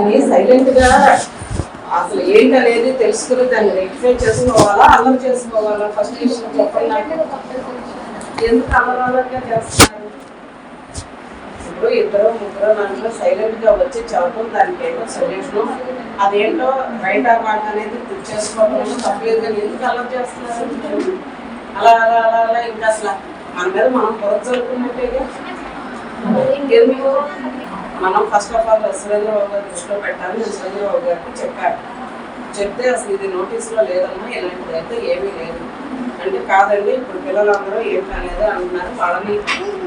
దాన్ని సైలెంట్గా అసలు ఏంటనేది తెలుసుకుని దాన్ని రెక్టిఫై చేసుకోవాలా అల్లరి చేసుకోవాలా? ఫస్ట్ విషయం చెప్పండి. ఎందుకు అల్లరి చేస్తున్నారు? ఇప్పుడు ఇద్దరు ముగ్గురు నలుగురు సైలెంట్గా వచ్చి చెప్పడం దానికి ఏదో సొల్యూషన్ అదేంటో రైట్ ఆ మాట అనేది చేసుకోవడం తప్పలేదు కానీ ఎందుకు అల్లరి చేస్తున్నారు? అలా అలా అలా అలా ఇంకా అసలు మన మీద మనం పొరచ ఎందుకు? మనం ఫస్ట్ ఆఫ్ ఆల్ సురేంద్రబాబు గారి దృష్టిలో పెట్టాలి. నేను సురేంద్రబాబు గారికి చెప్పాను చెప్తే అసలు ఇది నోటీస్లో లేదమ్మా ఇలాంటిది అయితే ఏమీ లేదు. అంటే కాదండి ఇప్పుడు పిల్లలందరూ ఏంటి అనేది అంటున్నారు. వాళ్ళని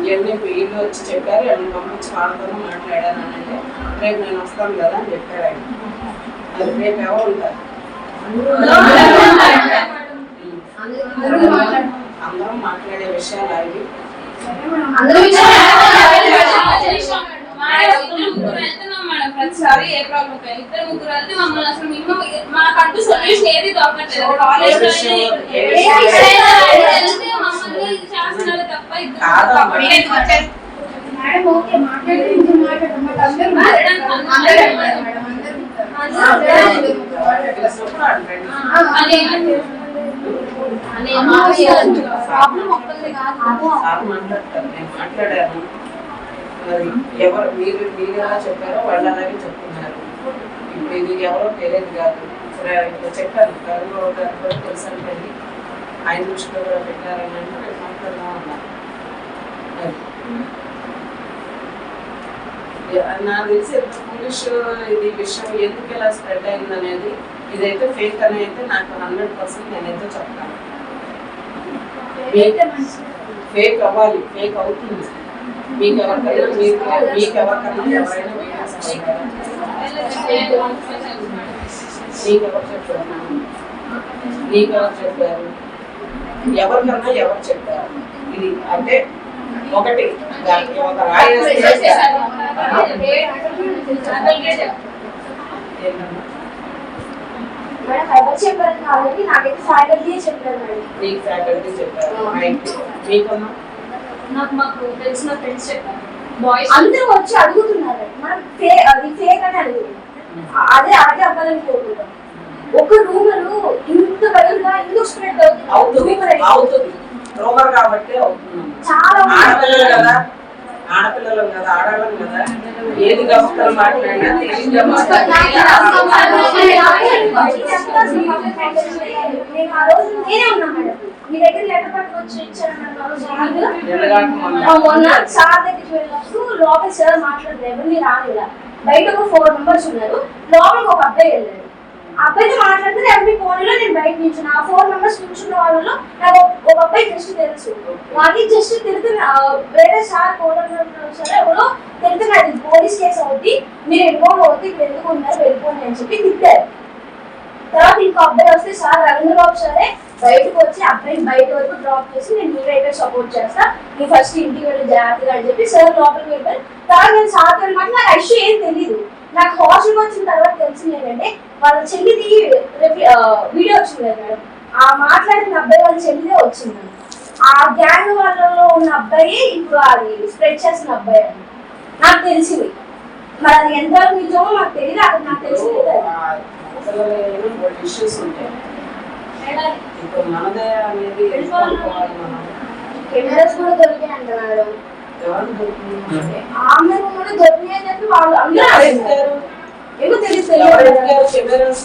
ఇవన్నీ వీళ్ళు వచ్చి చెప్పారు వాళ్ళని పంపించి వాళ్ళతోనే మాట్లాడాను అని అంటే రేపు నేను వస్తాను కదా అని చెప్పారు ఆయన. అది రేపు ఎవరు ఉంటారు? అందరం మాట్లాడే విషయాలు అవి. అందరూ ప్రాబ్లం ఇద్దరు ముగ్గురు వెళ్తే మమ్మల్ని అసలు మినిమం మనకంటూ సొల్యూషన్ ఏది దొరకట్లేదు. కాలేజ్లో వెళ్తే మమ్మల్ని చేస్తున్నారు తప్ప. ఇద్దరు మేడం ఓకే మాట్లాడితే ఇంకో మాట్లాడడం బట్ అందరూ అందరూ అందరూ ప్రాబ్లం ఒక్కరిది కాదు. సార్ ఎవరు మీరు మీరు ఎలా చెప్పారో వాళ్ళు అలాగే చెప్తున్నారు. ఇప్పుడు ఇది ఎవరో తెలియదు కాదు. చెప్పాను కరువు గారు కూడా తెలుసు అంటే ఆయన దృష్టిలో కూడా పెట్టారని అంటే నేను మాట్లాడదాం అన్నారు. నాకు తెలిసి ఫులిష్ ఇది విషయం ఎందుకు ఇలా స్ప్రెడ్ అయింది అనేది ఇదైతే ఫేక్ అని అయితే నాకు హండ్రెడ్ పర్సెంట్ నేనైతే చెప్తాను. ఫేక్ అవ్వాలి. ఫేక్ అవుతుంది. మీకు ఎవరికైనా మీకు మీకు ఎవరికైనా ఎవరైనా వీడియోస్ పంపారా? మీకు ఎవరు చెప్పారు మీకు ఎవరు చెప్పారు ఎవరికన్నా ఎవరు చెప్పారు ఇది అంటే ఒకటి దానికి ఒక రాయి వేస్తే ఏంటమ్మా? మేడం ఎవరు చెప్పారు కాదని నాకైతే ఫ్యాకల్టీ చెప్పారు మేడం మీకు ఫ్యాకల్టీ చెప్పారు రైట్ మీకమ్మా నాకు మాకు తెలిసిన ఫ్రెండ్స్ చెప్పారు. బాయ్స్ అందరూ వచ్చి అడుగుతున్నారు. మనం ఫే అది ఫేక్ అని అడుగుతున్నాం అదే అలాగే అవ్వాలని కోరుకుంటాం ఒక రూమరు ఇంత వైల్గా ఎందుకు స్ప్రెడ్ అవుతుంది. అవుతుంది రోమర్ కాబట్టి అవుతుంది. చాలా ఆడపిల్లలు కదా? ఆడపిల్లలు కదా? ఆడవాళ్ళం కదా? ఏది గమనికలు మాట్లాడినా తెలియదు నేను ఆ రోజు నేనే ఉన్నా మేడం. మీ దగ్గర లెటర్ పట్టుకొచ్చి ఇచ్చాను. మొన్న సార్ దగ్గరికి వెళ్ళినప్పుడు లోపల సార్ మాట్లాడలేదు మీరు రానిలా బయట ఒక ఫోర్ మెంబర్స్ ఉన్నారు. లోపలికి ఒక అబ్బాయి వెళ్ళాడు. అబ్బాయితో మాట్లాడితే ఎవరి ఫోన్లో నేను బయట నిల్చున్నా. ఆ ఫోర్ మెంబర్స్ నిల్చున్న వాళ్ళలో నాకు ఒక- అబ్బాయి జస్ట్ తెలుసు. వాడికి జస్ట్ తిరుగుతున్న వేరే సార్ కోరుతున్నారు సరే ఎవరో తిరుగుతున్నాడు ఇది పోలీస్ కేసు అవుద్ది. మీరు ఇన్వాల్వ్ అవుతుంది ఇక్కడ ఎందుకు ఉన్నారు? వెళ్ళిపోండి అని చెప్పి తిట్టారు. తర్వాత ఇంకో అబ్బాయి వస్తే సార్ రవీంద్రబాబు సరే బయటకు వచ్చి అబ్బాయి బయట వరకు డ్రాప్ చేసి నేను నీకైతే సపోర్ట్ చేస్తా. నీ ఫస్ట్ ఇంటికి వెళ్ళి జాగ్రత్తగా అని చెప్పి సార్ లోపలికి వెళ్ళారు తర్వాత నేను సార్ వెళ్ళమాట నాకు ఇష్యూ ఏం తెలియదు నాకు హాస్టల్కి వచ్చిన తర్వాత తెలిసింది ఏంటంటే వాళ్ళ చెల్లిది వీడియో వచ్చింది కదా మేడం ఆ మాట్లాడిన అబ్బాయి వాళ్ళ చెల్లిదే వచ్చింది. ఆ గ్యాంగ్ వాళ్ళలో ఉన్న అబ్బాయి ఇప్పుడు అది స్ప్రెడ్ చేసిన అబ్బాయి అని నాకు తెలిసింది. మరి అది ఎంతవరకు నిజమో నాకు తెలియదు అక్కడ నాకు తెలిసింది. ఇష్యూస్ ఉంటాయి. ఇప్పుడు మనదే అనేది కెమెరాస్ కూడా దొరికాయి? ఆమె కూడా చెప్పి వాళ్ళు అందరూ? ఏమో తెలియదు కెమెరాస్?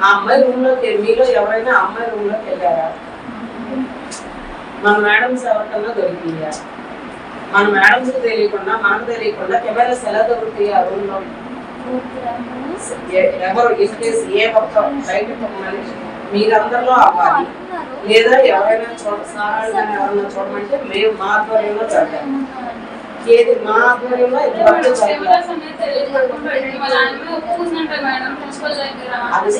ఆ అమ్మాయి రూమ్లోకి మీలో ఎవరైనా అమ్మాయి రూమ్లోకి వెళ్ళారా? మన మేడమ్స్ ఎవరికన్నా దొరికిందా? మన మేడమ్స్ తెలియకుండా మనకు తెలియకుండా కెమెరాస్ ఎలా దొరుకుతాయి ఆ రూమ్లో? ఎవరు? ఏ ఒక్క బయట మనిషి మీరందరిలో అవ్వాలి. లేదా ఎవరైనా చూడ సారాలు కానీ ఎవరైనా చూడమంటే మేము మా ఆధ్వర్యంలో చదివాం. ఏది మా ఆధ్వర్యంలో ఇంతవరకు అది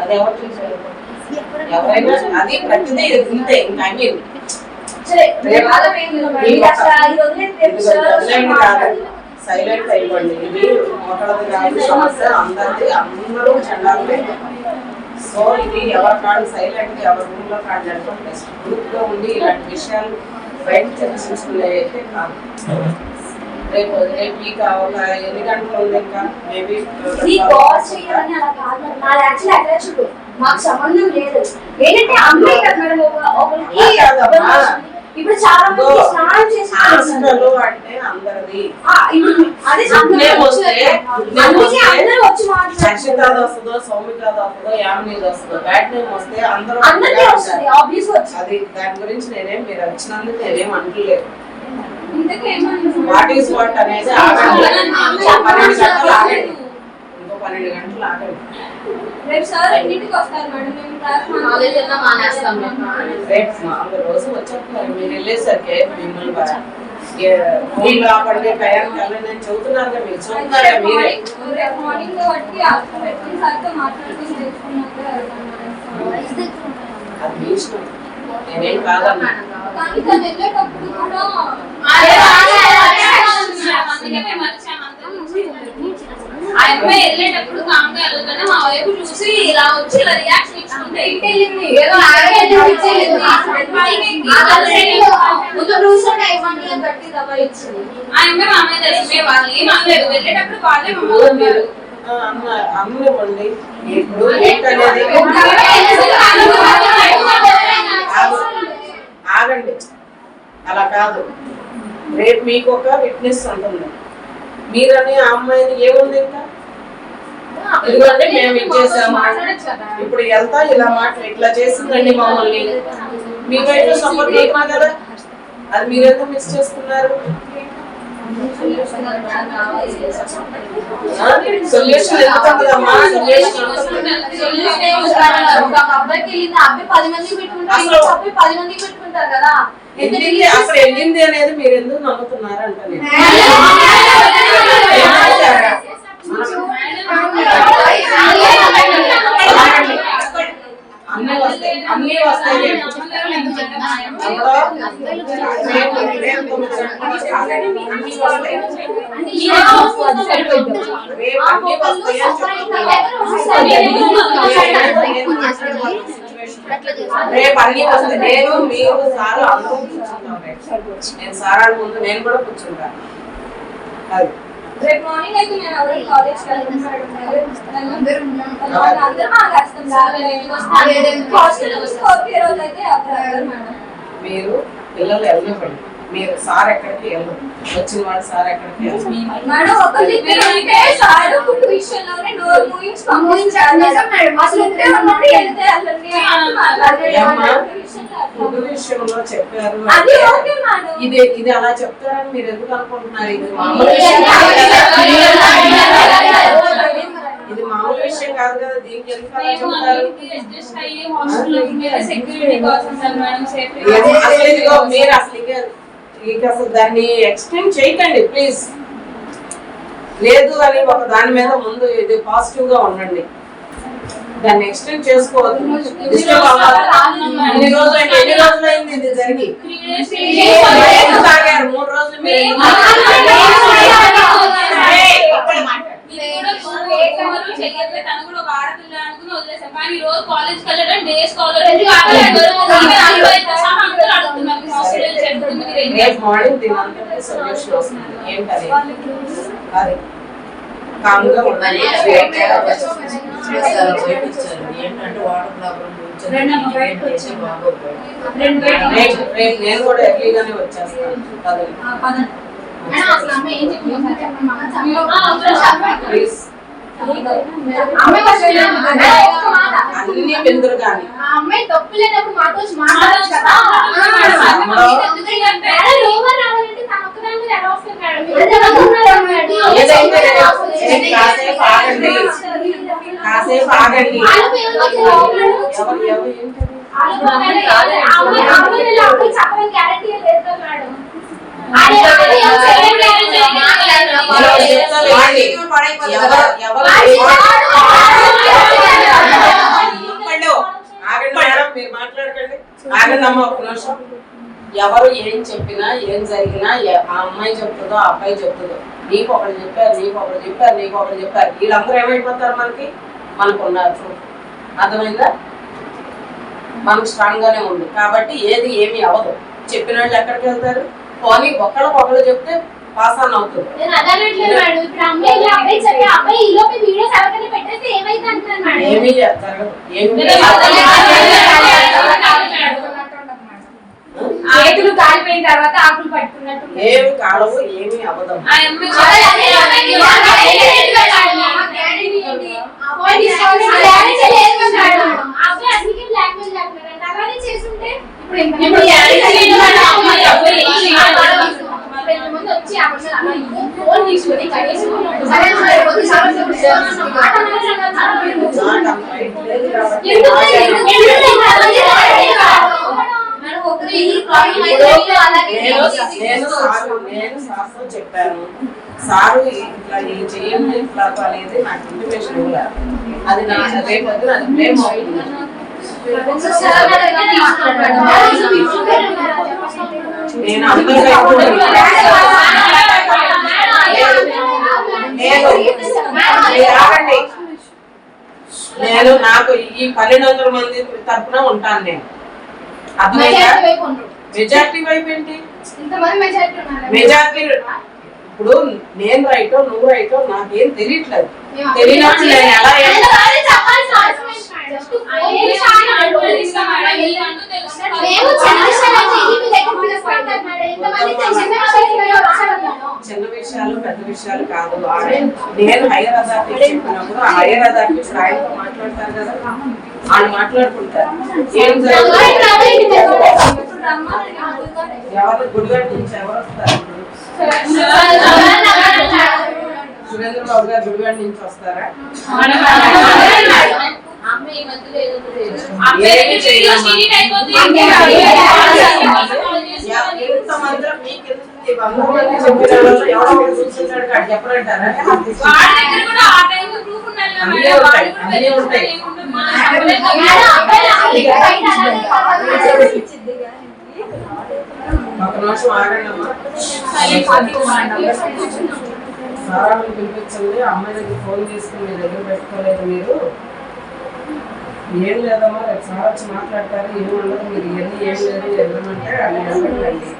అది ఎవరు చూసారు ఎవరైనా అది ప్రతిదీ ఇంతే ఇంకా ఐ మీన్ సైలెంట్ అయిపోండి. ఇది ఒకరిది కాదు సమస్య. అందరిది అందరూ చండాలే సో ఇది ఎవరి కాడు సైలెంట్ ఎవరి రూమ్లో కాడు నడపడం బెస్ట్ గ్రూప్గా ఉండి ఇలాంటి విషయాలు బయట చర్చించుకునే అయితే కాదు. రేపు రేపు ఇక ఒక ఎన్ని గంటలు ఉంది ఇంకా? మేబీ కాదు. మాకు సంబంధం లేదు. ఏంటంటే అమ్మాయి కదా మేడం ఒక- ఒకరికి. ఇప్పుడు చాలా మంది స్నానం చేసి హాస్టల్ అంటే అందరిది. ఇప్పుడు అదే అందుకే అందరూ వచ్చి మాట్లాడుతున్నారు. వస్తుందో సౌమిక వస్తుందో యామిని వస్తుందో బ్యాడ్ నేమ్ వస్తే అందరూ అందరికీ ఒకటిగా వస్తుంది ఉంటారు. ఆబ్వియస్ వచ్చింది అది దాని గురించి నేనేం మీరు వచ్చినందుకు నేనేం అంటలేదు. వాట్ ఈస్ వాట్ అనేది ఆగండి. పన్నెండు గంటలు ఆగండి రేపు సార్ ఎన్నింటికి వస్తారు మేడం? మేము క్లాస్ కాలేజ్ వెళ్ళినా మానేస్తాం మేము. రేపు నాలుగు రోజు వచ్చేస్తున్నారు. మీరు వెళ్ళేసరికి మిమ్మల్ని ఫోన్ అని చెబుతున్నారు కదా మీరు. చెబుతున్నారా మీరే? రేపు మార్నింగ్ వాటికి అర్థం పెట్టుకుని సార్తో మాట్లాడుకుని తెలుసుకున్నాక వెళ్తాం మేడం. అది మీ ఇష్టం. నేనేం కాదన్నా కానీ తను వెళ్ళేటప్పుడు కూడా అదే అదే అదే. అందుకే మేము వచ్చాము అందరం ఆ అమ్మాయి వెళ్ళేటప్పుడు కామ్గా వెళ్ళగానే మా వైపు చూసి ఇలా వచ్చి ఇలా రియాక్షన్ ఇచ్చుకుంటే ఇటు వెళ్ళింది ఏదో అమ్మాయి మా వాళ్ళు ఏం అనలేదు వెళ్ళేటప్పుడు వాళ్ళే మమ్మల్ని అన్నారు. ఇప్పుడు. ఆగండి అలా కాదు రేపు మీకు ఒక విట్నెస్ ఉంటుంది మీరని ఆ అమ్మాయిని ఏముంది ఇంకా ఇదిగోండి మేము ఇచ్చేసాము ఇప్పుడు వెళ్తా ఇలా మాట్లా ఇట్లా చేసిందండి మమ్మల్ని. మీ వైపు సపోర్ట్ చేయమా కదా? అది మీరెందుకు మిస్ సొల్యూషన్ వెళ్ళింది అసలు వెళ్ళింది అనేది మీరు ఎందుకు నమ్ముతున్నారు అంటే వస్తాయి అన్నీ వస్తాయి రేపు. అన్ని వస్తాయి నేను మీరు సార్ అందరూ కూర్చుంటాం నేను సార్ ముందు నేను కూడా కూర్చుంటాను అది రేపు మార్నింగ్ అయితే నేను ఎవరు కాలేజ్ అందరూ హాస్టల్ రోజు అయితే అప్పుడు మేడం మీరు పిల్లలు మీరు సార్ ఎక్కడికి వెళ్ళరు. వచ్చిన వాడు సార్ ఎక్కడికి ఫుడ్ విషయంలో చెప్పారు. ఇది ఇది అలా చెప్తారని మీరు ఎందుకు అనుకుంటున్నారు? ఇది మామూలు విషయం ఇది కాదు. కదా. మామూలు విషయం దీనికి ఎందుకు అలా చెప్తారు? అసలు ఇదిగో మీరు అసలు ఇక అసలు దాన్ని ఎక్స్టెండ్ చేయకండి ప్లీజ్ లేదు అని ఒక దాని మీద ముందు ఇది పాజిటివ్గా ఉండండి. దాన్ని ఎక్స్టెండ్ చేసుకోవద్దు. ఎన్ని రోజులు అయింది ఎన్ని రోజులు అయింది ఇది జరిగి? తాగారు? మూడు రోజులు మీరు కాలేజ్ కాలేజ్ రేపు మార్నింగ్ దీని సొల్యూషన్ వస్తుంది ఏంటది అది కామ్గా ఉండాలి. ఏంటంటే వాటర్ ప్రాబ్లం రేపు రేపు నేను కూడా ఎర్లీగానే వచ్చేస్తాను పదండి. ప్లీజ్ అన్ని పెందురు కానీ? అమ్మాయి తప్పు లేనప్పుడు మాతో మాట్లాడొచ్చు కదా. కాసేపు ఆగండి. చెప్పడానికి గ్యారెంటీ లేదు మేడం. ఎవరు ఏం చెప్పినా ఏం జరిగినా ఆ అమ్మాయి చెప్తుందో ఆ అబ్బాయి చెప్తుందో నీకు ఒకరు చెప్పారు నీకు ఒకరు చెప్పారు నీకు ఒకరు చెప్పారు వీళ్ళందరూ ఏమైపోతారు మనకి? మనకు ఉన్నారు అర్థమైందా? మనకు స్ట్రాంగ్ గానే ఉంది కాబట్టి ఏది ఏమీ అవ్వదు. చెప్పిన వాళ్ళు ఎక్కడికి వెళ్తారు? పోనీ ఒకళ్ళకి ఒకళ్ళు చెప్తే పాస్ ఆన్ అవుతుంది నేను అదనట్లేదు మేడం ఇప్పుడు అమ్మాయి అబ్బాయి చెప్పి అబ్బాయి ఈ లోపు వీడియోస్ ఎవరికైనా పెట్టేస్తే ఏమైతే అంటున్నాను మేడం ఏమీ జరగదు ఏమీ చేతులు కాలిపోయిన తర్వాత ఆకులు పట్టుకున్నట్టు ఏమి కాలవు ఏమీ అదే, అదే, అదే, చెప్పేది అబ్బాయి బ్లాక్మెయిల్ చేస్తున్నాడు అలానే చేసుంటే ఇప్పుడు చెప్పాను సారు ఇట్లా ఇది చేయండి ఇట్లా అనేది నాకు ఇంటిమేషన్ ఇవ్వలేదు అది నా రేపు అవుతుంది నేను అందరికీ నేను ఆగండి. నేను నాకు ఈ పన్నెండు వందల మంది తరపున ఉంటాను నేను. అర్థమైందా? మెజార్టీ వైపు ఏంటి? ఇంతమంది మెజారిటీ ఉన్నారు. మెజార్టీ ఇప్పుడు నేను రైటో నువ్వు రైటో నాకేం తెలియట్లేదు. తెలియనప్పుడు నేను ఎలా ఏం- మేము చంద్రశేఖర్ ఇంతమంది చిన్న విషయాలు పెద్ద విషయాలు కాదు. నేను హైయర్ అథారిటీ చెప్పినప్పుడు హైయర్ అథారిటీ ఆయనతో మాట్లాడతారు కదా. వాళ్ళు మాట్లాడుకుంటారు. ఏం జరుగుతుంది? ఎవరు గుడిగడ్డ నుంచి ఎవరు వస్తారు? సురేంద్ర బాబు గారు గుడిగడ్డ నుంచి వస్తారా? అమ్మాయి ఈ మధ్యలో ఏదో ఒకటి చేసింది. ఏమీ చేయలేమ్మా. ఎంతమందిలో సారాన్ని ఉంటాయి, అన్నీ ఉంటాయి. ఒక పిలిపించండి అమ్మాయి దగ్గర ఫోన్ చేసుకుని మీ దగ్గర పెట్టుకోలేదు మీరు ఏం లేదమ్మా రేపు సార్ వచ్చి మాట్లాడతారు ఏం ఉండదు మీరు ఇవన్నీ ఏం లేదు ఎదురమంటే అన్ని వెళ్ళండి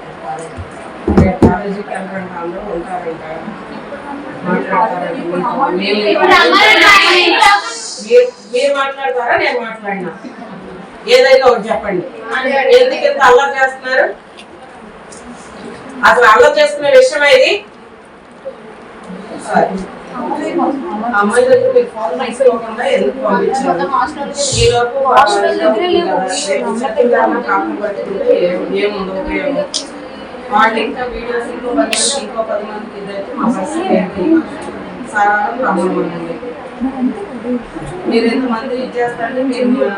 కాలేజీకి వెళ్ళండి అందరూ ఉంటారంట మీరు- మీరు మాట్లాడతారా? నేను మాట్లాడినా? ఏదైనా ఒకటి చెప్పండి. ఎందుకు ఇంత అల్లరి చేస్తున్నారు? అసలు అల్లరి చేసుకునే విషయం ఇది. అమ్మాయి దగ్గర మీరు ఫోన్ తీసుకోకుండా ఎందుకు పంపించారు ఈ లోపు ఏం- ఏముంది? ఉపయోగం? వాళ్ళు ఇంకా వీడియోస్ ఇంకో పది మంది ఇంకో పది మందికి ఇదైతే మా పరిస్థితి ఏంటి? మీరు ఎంతమంది ఇది చేస్తారంటే మీరు